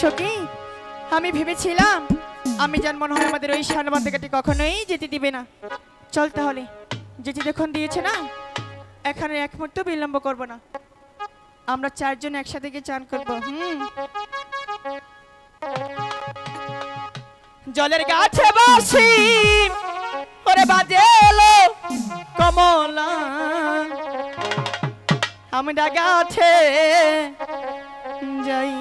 সখী আমি ভেবেছিলাম, আমি যার মনে হয় আমাদের ওই সানবান্ধিকাটি কখনোই যেতে দিবে না। চল তাহলে যেতে যখন দিয়েছে না, এখানে এক মুহূর্ত বিলম্ব করব না। আমরা চারজন একসাথে গিয়ে চান করব, হুম। জলের গাছে বসি, ওরে বাজে এলো কমলা। আমরা গাছে যাই।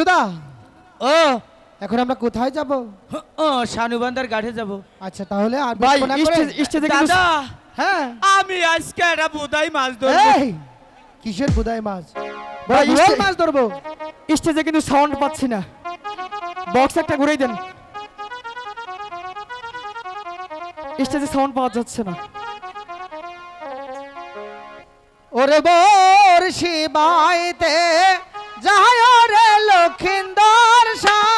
ঝন্টুদা ও। এখন আমরা কোথায় যাব? ও শানুবান্দার গাঠে যাব। আচ্ছা তাহলে আর ভাই স্টেজ দাদা হ্যাঁ। আমি আজকে একটা বুদাই মাছ ধরবো। কিসের বুদাই মাছ? ভাই, মাছ ধরবো। স্টেজে কিন্তু সাউন্ড পাচ্ছি না। বক্স একটা ঘুরাই দেন। স্টেজে সাউন্ড পাওয়া যাচ্ছে না। ওরে বোর শিবাইতে যায় রে লক্ষিন্দর শানু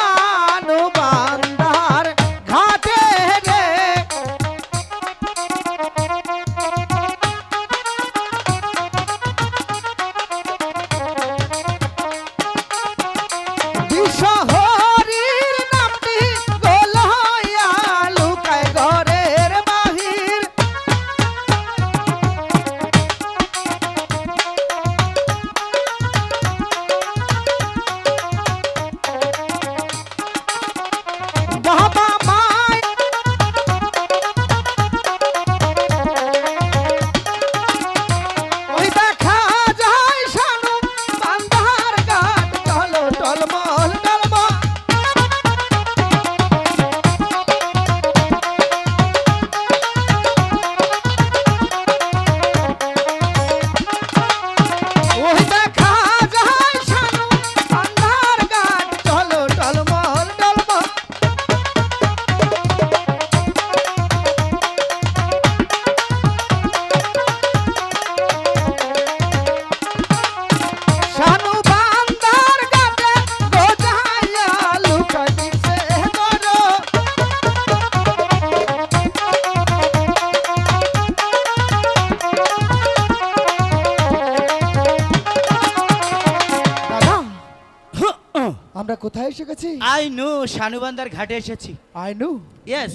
এসে গেছি আই নো শানুবান্দার ঘাটে এসেছি। আই নো ইয়েস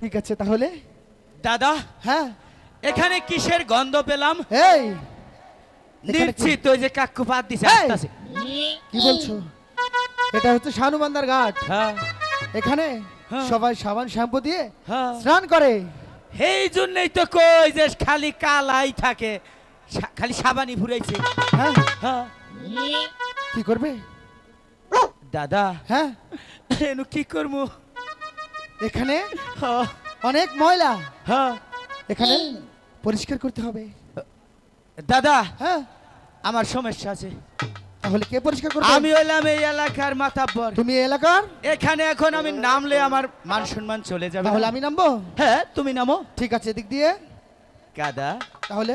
ঠিক আছে তাহলে? দাদা হ্যাঁ। এখানে কিসের গন্ধ পেলাম? এই! নিশ্চিত ওই যে কাকু পাত দিছে এই! আসতেছে। কি বলছো? এটা হচ্ছে শানুবান্দার ঘাট। হ্যাঁ। এখানে হ্যাঁ। সবাই সাবান শ্যাম্পু দিয়ে হ্যাঁ। স্নান করে। এই জন্যই তো কই যে খালি কালাই থাকে খালি সাবানি ফুরাইছে। হ্যাঁ। হ্যাঁ। কি করবে? দাদা। হ্যাঁ? এনু কি করব এখানে অনেক ময়লা। হ্যাঁ এখানে পরিষ্কার করতে হবে। দাদা হ্যাঁ? আমার সমস্যা আছে। তাহলে কে পরিষ্কার করবে? আমি হইলাম এই এলাকার মাতাব্বর। তুমি এলাকার? এখানে এখন আমি নামলে আমার মান সম্মান চলে যাবে। তাহলে আমি নামবো? হ্যাঁ তুমি নামো। ঠিক আছে এদিক দিয়ে। কাদা তাহলে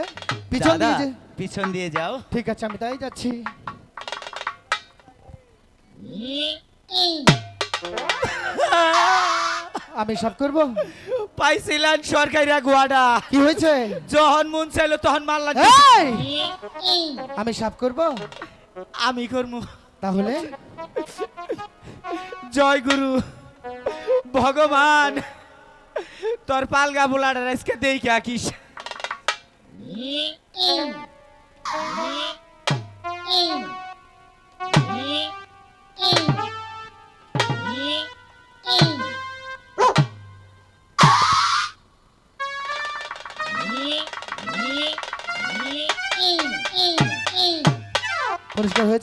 পিছন দিয়ে পিছন দিয়ে যাও। ঠিক আছে আমি তাই যাচ্ছি। আমি সব করব? পাইছিলেন সরকারি গুয়াডা কি হয়েছে? যখন মন চাইলো তখন মারলাম! আমি সব করব? আমি করব। তাহলে? জয় গুরু। ভগবান তোর পালগা বুলাডার আজকে দেই কে আকিস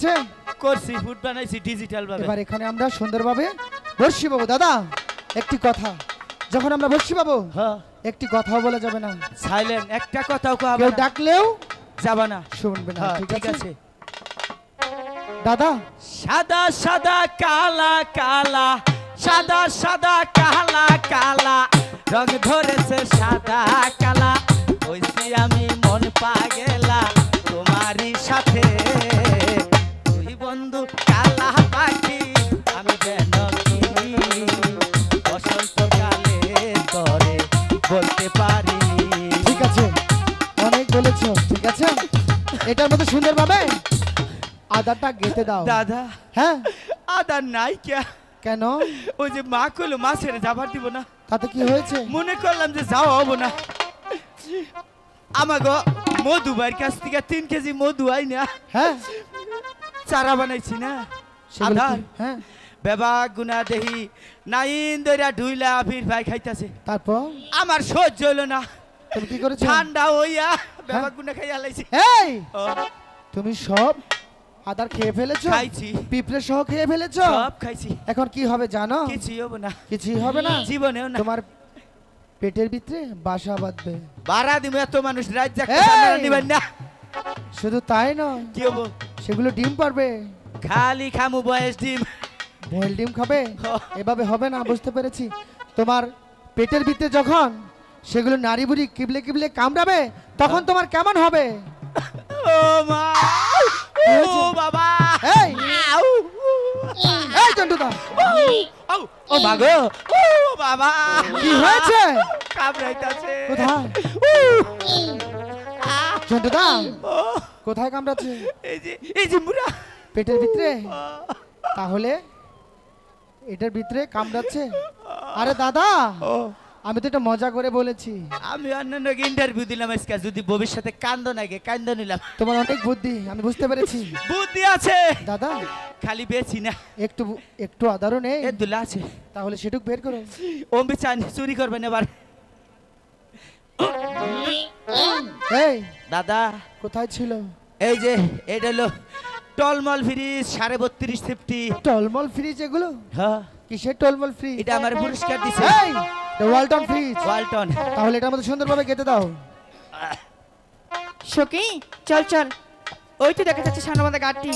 হয়েছে করছি ফুড বানাইছি ডিজিটাল ভাবে। এবার এখানে আমরা সুন্দরভাবে বর্ষি পাবো দাদা একটি কথা। যখন আমরা বর্ষি পাবো হ্যাঁ। একটি কথাও বলা যাবে না। সাইলেন্ট একটা কথাও কবে কেউ ডাকলেও যাবা না। শুনবে না হ্যাঁ ঠিক আছে। দাদা? সাদা সাদা কালা কালা। সাদা সাদা কালা কালা। রং ধরেছে সাদা কালা। হইছি আমি মন পাগেলা তোমারই সাথে। আদারটা গেতে দাও। দাদা? হ্যাঁ? আদা নাই কে কেন? ওই যে মা কইলো মা ছেড়ে যাবার দিব না। তাতে কি হয়েছে? মনে করলাম যে যাও হব না। আমাগো মধু ভাইয়ের কাছ থেকে তিন কেজি মধু আই না। হ্যাঁ? চারা বানাইছি না। আধার হ্যাঁ? বেবা গুনা দেহি নাইন দইরা ঢুইলা ফির ভাই খাইতাছে। তারপর? আমার সহ্য হইল না। তুমি কি করেছ? ঠান্ডা হইয়া বেবা হ্যাঁ? গুনা খাইয়া লাইছি। এই! তুমি সব আদার খেয়ে ফেলেছো? খাইছি। পিঁপড়ে সহ খেয়ে ফেলেছো? সব খাইছি। এখন কি হবে জানো? কিছুই হবে না। কিছুই হবে না? জীবনেও না। তোমার পেটের ভিতরে বাসা বাঁধবে। বাড়া দিব এত মানুষ রাত! জাগতে নিবেন না। শুধু তাই নয় কি হব? সেগুলো ডিম পারবে। খালি খামু বয়স ডিম। বয়েল ডিম খাবে। এভাবে হবে না বুঝতে পেরেছি। তোমার পেটের ভিতরে যখন সেগুলো নারী বুড়ি কিবলে কিবলে কামড়াবে তখন তোমার কেমন হবে? ও মা! ও বাবা। এই! আউ! এই আউ! ও মা গো ও বাবা। কি হয়েছে? কামড়াইতাছে। কোথায়? ও, কোথায় কামড়াচ্ছে? এই যে এই যে মুরা পেটের ভিতরে? তাহলে এটার ভিতরে কামড়াচ্ছে? আরে দাদা! ও। আমি তো এটা মজা করে বলেছি। আমি অন্যান্য ইন্টারভিউ দিলাম আজকে যদি ভবিষ্যতে কান্দ নাগে কান্দ নিলাম। তোমার অনেক বুদ্ধি আমি বুঝতে পেরেছি। বুদ্ধি আছে। দাদা খালি বেছি না। একটু একটু আদারও নেই। এ দুলা আছে। তাহলে সেটুক বের করো। ওম চান চুরি করবেন এবার। এই দাদা। কোথায় ছিল? এই যে এটা হলো টলমল ফ্রিজ সাড়ে বত্রিশ ফিফটি টলমল ফ্রিজ এগুলো? হ্যাঁ। কিসের টলমল ফ্রিজ এটা আমার পুরস্কার দিছে। এই ওয়ালটন ফ্রিজ ওয়ালটন তাহলে এটার মধ্যে সুন্দরভাবে গেতে দাও। সখি চল চল। ওই তো দেখা যাচ্ছে সামনে আমাদের গাড়ি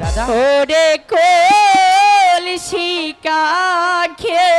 দাদা? ওরে কোল শিকাখে লয়া